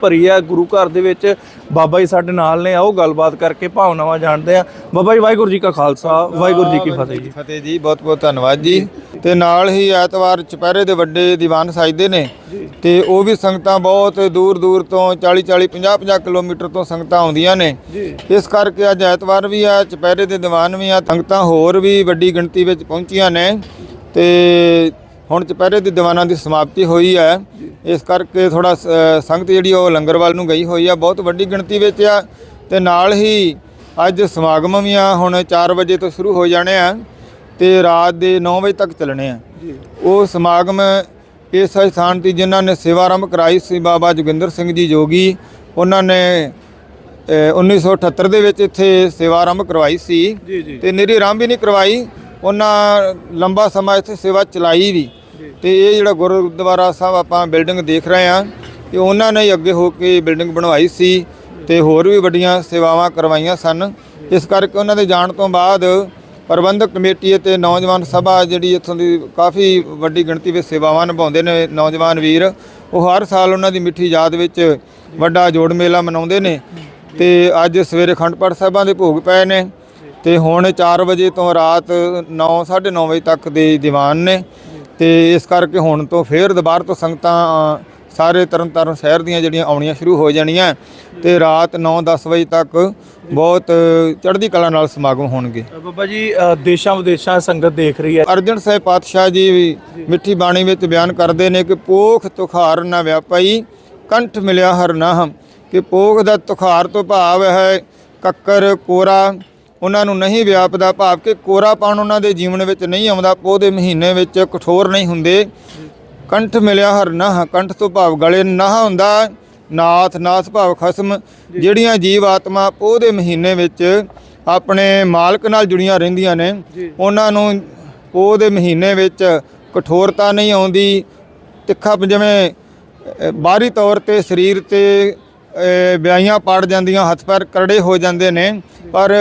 ਭਰੀ ਆ ਗੁਰੂ ਘਰ ਦੇ ਵਿੱਚ। ਬਾਬਾ ਜੀ ਸਾਡੇ ਨਾਲ ਨੇ ਆਓ ਗੱਲਬਾਤ ਕਰਕੇ ਭਾਵਨਾਵਾਂ ਜਾਣਦੇ ਆ। ਬਾਬਾ ਜੀ ਵਾਹਿਗੁਰੂ ਜੀ ਕਾ ਖਾਲਸਾ ਵਾਹਿਗੁਰੂ ਜੀ ਕੀ ਫਤਿਹ ਜੀ। ਫਤਿਹ ਜੀ ਬਹੁਤ ਬਹੁਤ ਧੰਨਵਾਦ ਜੀ। ਤੇ ਨਾਲ ਹੀ ਐਤਵਾਰ ਚੁਪਹਿਰੇ ਦੇ ਵੱਡੇ ਦੀਵਾਨ ਸਜਦੇ ਨੇ। ਤੇ ਉਹ ਵੀ ਸੰਗਤਾਂ ਬਹੁਤ ਦੂਰ ਦੂਰ ਤੋਂ 40 40 50 50 ਕਿਲੋਮੀਟਰ ਤੋਂ ਸੰਗਤਾਂ ਆਉਂਦੀਆਂ ਨੇ। ਇਸ ਕਰਕੇ ਅੱਜ ਐਤਵਾਰ ਵੀ ਆ ਚੁਪਹਿਰੇ ਦੇ ਦੀਵਾਨ ਵੀ ਆ ਸੰਗਤਾਂ ਹੋਰ ਵੀ ਵੱਡੀ ਗਿਣਤੀ ਵਿੱਚ ਪਹੁੰਚੀਆਂ ਨੇ। ਤੇ ਹੁਣ ਚੁਪਹਿਰੇ ਦੇ ਦੀਵਾਨਾਂ ਦੀ ਸਮਾਪਤੀ ਹੋਈ ਹੈ। ਇਸ ਕਰਕੇ ਥੋੜਾ ਸੰਗਤ ਜਿਹੜੀ ਉਹ ਲੰਗਰ ਵੱਲ ਨੂੰ ਗਈ ਹੋਈ ਆ ਬਹੁਤ ਵੱਡੀ ਗਿਣਤੀ ਵਿੱਚ ਆ। ਤੇ ਨਾਲ ਹੀ ਅੱਜ ਸਮਾਗਮ ਵੀ ਆ ਹੁਣ 4 ਵਜੇ ਤੋਂ ਸ਼ੁਰੂ ਹੋ ਜਾਣੇ ਆ ਤੇ ਰਾਤ ਦੇ 9 ਵਜੇ ਤੱਕ ਚੱਲਣੇ ਆ। ਉਹ ਸਮਾਗਮ ਇਸ ਸਥਾਨ ਤੇ ਜਿਨ੍ਹਾਂ ਨੇ ਸੇਵਾ ਆਰੰਭ ਕਰਾਈ ਸੀ ਬਾਬਾ ਜੋਗਿੰਦਰ ਸਿੰਘ ਜੀ ਜੋਗੀ। ਉਹਨਾਂ ਨੇ ਅ, 1978 ਦੇ ਵਿੱਚ ਇੱਥੇ ਸੇਵਾ ਆਰੰਭ ਕਰਵਾਈ ਸੀ। ਤੇ ਨਿਰੀ ਆਰੰਭ ਵੀ ਨਹੀਂ ਕਰਵਾਈ ਉਹਨਾਂ ਲੰਬਾ ਸਮਾਂ ਇੱਥੇ ਸੇਵਾ ਚਲਾਈ ਵੀ। ਤੇ ਇਹ ਜਿਹੜਾ ਗੁਰਦੁਆਰਾ ਸਾਹਿਬ ਆਪਾਂ ਬਿਲਡਿੰਗ ਦੇਖ ਰਹੇ ਆ ਤੇ ਉਹਨਾਂ ਨੇ ਅੱਗੇ ਹੋ ਕੇ ਬਿਲਡਿੰਗ ਬਣਵਾਈ ਸੀ ਤੇ ਹੋਰ ਵੀ ਵੱਡੀਆਂ ਸੇਵਾਵਾਂ ਕਰਵਾਈਆਂ ਸਨ। ਇਸ ਕਰਕੇ ਉਹਨਾਂ ਦੇ ਜਾਣ ਤੋਂ ਬਾਅਦ ਪ੍ਰਬੰਧਕ ਕਮੇਟੀ ਅਤੇ ਨੌਜਵਾਨ ਸਭਾ ਜਿਹੜੀ ਇੱਥੋਂ ਦੀ ਕਾਫੀ ਵੱਡੀ ਗਿਣਤੀ ਵਿੱਚ ਸੇਵਾਵਾਂ ਨਿਭਾਉਂਦੇ ਨੇ ਨੌਜਵਾਨ ਵੀਰ, ਉਹ ਹਰ ਸਾਲ ਉਹਨਾਂ ਦੀ ਮਿੱਠੀ ਯਾਦ ਵਿੱਚ ਵੱਡਾ ਜੋੜ ਮੇਲਾ ਮਨਾਉਂਦੇ ਨੇ। ਤੇ ਅੱਜ ਸਵੇਰੇ ਖੰਡ ਪਾਠ ਸਾਹਿਬਾਂ ਦੇ ਭੋਗ ਪਏ ਨੇ ਤੇ ਹੁਣ 4 ਵਜੇ ਤੋਂ ਰਾਤ 9 9:30 ਵਜੇ ਤੱਕ ਦੇ ਦੀਵਾਨ ਨੇ। ਤੇ ਇਸ ਕਰਕੇ ਹੁਣ ਤੋਂ ਫੇਰ ਦੁਬਾਰਾ ਤੋਂ ਸੰਗਤਾਂ ਸਾਰੇ ਤਰਨਤਾਰਨ ਸ਼ਹਿਰ ਦੀਆਂ ਜਿਹੜੀਆਂ ਆਉਣੀਆਂ ਸ਼ੁਰੂ ਹੋ ਜਾਣੀਆਂ ਤੇ ਰਾਤ 9-10 ਵਜੇ ਤੱਕ ਬਹੁਤ ਚੜ੍ਹਦੀ ਕਲਾ ਨਾਲ ਸਮਾਗਮ ਹੋਣਗੇ। ਬਾਬਾ ਜੀ ਦੇਸ਼ਾਂ ਵਿਦੇਸ਼ਾਂ ਸੰਗਤ ਦੇਖ ਰਹੀ ਹੈ। ਅਰਜਨ ਸਾਹਿਬ ਪਾਤਸ਼ਾਹ ਜੀ। ਮਿੱਠੀ ਬਾਣੀ ਵਿੱਚ ਬਿਆਨ ਕਰਦੇ ਨੇ ਕਿ ਪੋਖ ਤੁਖਾਰ ਨਾ ਵਿਆਪਈ ਕੰਠ ਮਿਲਿਆ ਹਰ ਨਾਮ ਕਿ ਪੋਖ ਦਾ ਤੁਖਾਰ ਤੋਂ ਭਾਵ ਹੈ ਕੱਕਰ ਕੋਰਾ ਉਹਨਾਂ ਨੂੰ ਨਹੀਂ ਵਿਆਪਦਾ ਭਾਵ ਕਿ ਕੋਰਾਪਣ ਉਹਨਾਂ ਦੇ ਜੀਵਨ ਵਿੱਚ ਨਹੀਂ ਆਉਂਦਾ ਪੋਹ ਦੇ ਮਹੀਨੇ ਵਿੱਚ ਕਠੋਰ ਨਹੀਂ ਹੁੰਦੇ। ਕੰਠ ਮਿਲਿਆ ਹਰ ਨਾਹ ਕੰਠ ਤੋਂ ਭਾਵ ਗਲੇ ਨਾਹ ਹੁੰਦਾ। ਨਾਥ ਨਾਥ ਭਾਵ ਖਸਮ ਜਿਹੜੀਆਂ ਜੀਵ ਆਤਮਾ ਪੋਹ ਦੇ ਮਹੀਨੇ ਵਿੱਚ ਆਪਣੇ ਮਾਲਕ ਨਾਲ ਜੁੜੀਆਂ ਰਹਿੰਦੀਆਂ ਨੇ ਉਹਨਾਂ ਨੂੰ ਪੋਹ ਦੇ ਮਹੀਨੇ ਵਿੱਚ ਕਠੋਰਤਾ ਨਹੀਂ ਆਉਂਦੀ। ਤਿੱਖਾ ਜਿਵੇਂ ਬਾਹਰੀ ਤੌਰ ਤੇ ਸਰੀਰ ਤੇ ਵਿਆਹੀਆਂ ਪੜ ਜਾਂਦੀਆਂ ਹੱਥ ਪੈਰ ਕਰੜੇ ਹੋ ਜਾਂਦੇ ਨੇ ਪਰ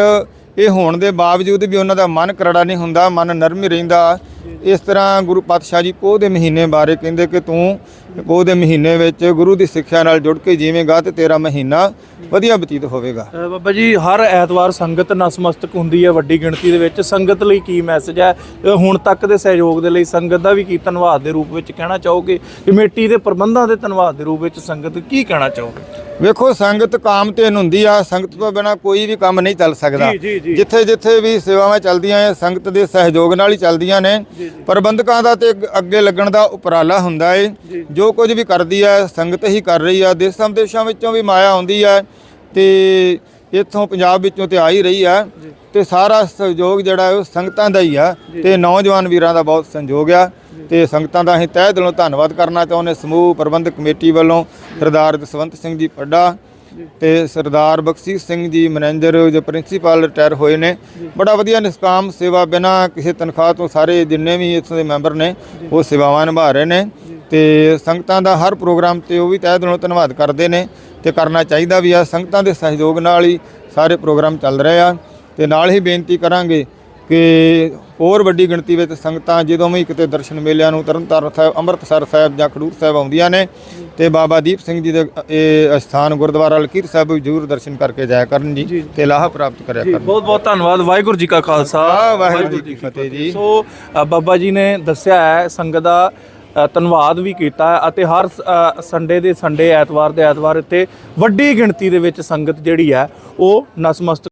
ਇਹ ਹੋਣ ਦੇ ਬਾਵਜੂਦ ਵੀ ਉਹਨਾਂ ਦਾ ਮਨ ਕਰੜਾ ਨਹੀਂ ਹੁੰਦਾ, ਮਨ ਨਰਮ ਹੀ ਰਹਿੰਦਾ। ਇਸ ਤਰ੍ਹਾਂ ਗੁਰੂ ਪਾਤਸ਼ਾਹ ਜੀ ਪੋਹ ਦੇ ਮਹੀਨੇ ਬਾਰੇ ਕਹਿੰਦੇ ਕਿ ਤੂੰ ਪੋਹ ਦੇ ਮਹੀਨੇ ਵਿੱਚ ਗੁਰੂ ਦੀ ਸਿੱਖਿਆ ਨਾਲ ਜੁੜ ਕੇ ਜੀਵੇਂਗਾ ਤੇ ਤੇਰਾ ਮਹੀਨਾ ਵਧੀਆ ਬਤੀਤ ਹੋਵੇਗਾ। ਬਾਬਾ ਜੀ, ਹਰ ਐਤਵਾਰ ਸੰਗਤ ਨਸਮਸਤਕ ਹੁੰਦੀ ਹੈ ਵੱਡੀ ਗਿਣਤੀ ਦੇ ਵਿੱਚ। ਸੰਗਤ ਲਈ ਕੀ ਮੈਸੇਜ ਹੈ? ਹੁਣ ਤੱਕ ਦੇ ਸਹਿਯੋਗ ਦੇ ਲਈ ਸੰਗਤ ਦਾ ਵੀ ਕੀ ਧੰਨਵਾਦ ਦੇ ਰੂਪ ਵਿੱਚ ਕਹਿਣਾ ਚਾਹੋਗੇ? ਕਮੇਟੀ ਦੇ ਪ੍ਰਬੰਧਾਂ ਦੇ ਧੰਨਵਾਦ ਦੇ ਰੂਪ ਵਿੱਚ ਸੰਗਤ ਕੀ ਕਹਿਣਾ ਚਾਹੋਗੇ? ਵੇਖੋ ਸੰਗਤ ਕਾਮਤੇਨ ਹੁੰਦੀ ਆ ਸੰਗਤ ਤੋਂ ਬਿਨਾ ਕੋਈ ਵੀ ਕੰਮ ਨਹੀਂ ਚੱਲ ਸਕਦਾ। ਜਿੱਥੇ ਜਿੱਥੇ ਵੀ ਸੇਵਾਵਾਂ ਚੱਲਦੀਆਂ ਐ ਸੰਗਤ ਦੇ ਸਹਿਯੋਗ ਨਾਲ ਹੀ ਚੱਲਦੀਆਂ ਨੇ। ਪ੍ਰਬੰਧਕਾਂ ਦਾ ਤੇ ਅੱਗ- ਲੱਗਣ ਦਾ ਉਪਰਾਲਾ ਹੁੰਦਾ ਏ। ਜੋ ਕੁਝ ਵੀ ਕਰਦੀ ਹੈ ਸੰਗਤ ਹੀ ਕਰ ਰਹੀ ਆ। ਦੇਸ਼ਾਂ ਵਿਦੇਸ਼ਾਂ ਵਿੱਚੋਂ ਵੀ ਮਾਇਆ ਆਉਂਦੀ ਹੈ ਤੇ ਇੱਥੋਂ ਪੰਜਾਬ ਵਿੱਚੋਂ ਤੇ ਆ ਹੀ ਰਹੀ ਆ। ਤੇ ਸਾਰਾ ਸਹਿਯੋਗ ਜਿਹੜਾ ਉਹ ਸੰਗਤਾਂ ਦਾ ਹੀ ਆ ਤੇ ਨੌਜਵਾਨ ਵੀਰਾਂ ਦਾ ਬਹੁਤ ਸੰਯੋਗ ਆ। ਤੇ ਸੰਗਤਾਂ ਦਾ ਅਸੀਂ ਤਹਿ ਦਿਲੋਂ ਧੰਨਵਾਦ ਕਰਨਾ ਚਾਹੁੰਦੇ ਸਮੂਹ ਪ੍ਰਬੰਧਕ ਕਮੇਟੀ ਵੱਲੋਂ ਸਰਦਾਰ ਜਸਵੰਤ ਸਿੰਘ ਜੀ ਪੱਡਾ ਤੇ ਸਰਦਾਰ ਬਖਸ਼ੀਸ਼ ਸਿੰਘ ਜੀ ਮੈਨੇਜਰ ਜੋ ਪ੍ਰਿੰਸੀਪਲ ਰਿਟਾਇਰ ਹੋਏ ਨੇ। ਬੜਾ ਵਧੀਆ ਨਿਸਕਾਮ ਸੇਵਾ ਬਿਨਾ ਕਿਸੇ ਤਨਖਾਹ ਤੋਂ ਸਾਰੇ ਜਿੰਨੇ ਵੀ ਇੱਥੋਂ ਦੇ ਮੈਂਬਰ ਨੇ, ਉਹ ਸੇਵਾਵਾਂ ਨਿਭਾ ਰਹੇ ਨੇ। ਤੇ ਸੰਗਤਾਂ ਦਾ ਹਰ ਪ੍ਰੋਗਰਾਮ ਤੇ ਉਹ ਵੀ ਤਹਿ ਦਿਲੋਂ ਧੰਨਵਾਦ ਕਰਦੇ ਨੇ ਤੇ ਕਰਨਾ ਚਾਹੀਦਾ ਵੀ ਆ। ਸੰਗਤਾਂ ਦੇ ਸਹਿਯੋਗ ਨਾਲ ਹੀ ਸਾਰੇ ਪ੍ਰੋਗਰਾਮ ਚੱਲ ਰਹੇ ਆ। ਤੇ ਨਾਲ ਹੀ ਬੇਨਤੀ ਕਰਾਂਗੇ ਕਿ ਹੋਰ ਵੱਡੀ ਗਿਣਤੀ ਵਿੱਚ ਸੰਗਤਾਂ ਜਦੋਂ ਵੀ ਕਿਤੇ ਦਰਸ਼ਨ ਮੇਲਿਆਂ ਨੂੰ ਤਰਨਤਾਰਨ ਸਾਹਿਬ ਅੰਮ੍ਰਿਤਸਰ ਸਾਹਿਬ ਜਾਂ ਖਡੂਰ ਸਾਹਿਬ ਆਉਂਦੀਆਂ ਨੇ ਤੇ ਬਾਬਾ ਦੀਪ ਸਿੰਘ ਜੀ ਦੇ ਇਹ ਅਸਥਾਨ ਗੁਰਦੁਆਰਾ ਲਕੀਰ ਸਾਹਿਬ ਵੀ ਜ਼ਰੂਰ ਦਰਸ਼ਨ ਕਰਕੇ ਜਾਇਆ ਕਰਨ ਜੀ ਤੇ ਲਾਹਾ ਪ੍ਰਾਪਤ ਕਰਿਆ ਕਰਨ। ਬਹੁਤ ਬਹੁਤ ਧੰਨਵਾਦ ਵਾਹਿਗੁਰੂ ਜੀ ਕਾ ਖਾਲਸਾ। ਵਾਹਿਗੁਰੂ ਜੀ ਕੀ ਫਤਿਹ ਜੀ। ਸੋ ਬਾਬਾ ਜੀ ਨੇ ਦੱਸਿਆ ਹੈ ਸੰਗਤ ਦਾ ਧੰਨਵਾਦ ਵੀ ਕੀਤਾ ਅਤੇ ਹਰ ਸੰਡੇ ਦੇ ਸੰਡੇ ਐਤਵਾਰ ਦੇ ਐਤਵਾਰ ਇੱਥੇ ਵੱਡੀ ਗਿਣਤੀ ਦੇ ਵਿੱਚ ਸੰਗਤ ਜਿਹੜੀ ਹੈ ਉਹ ਨਸਮਸਤ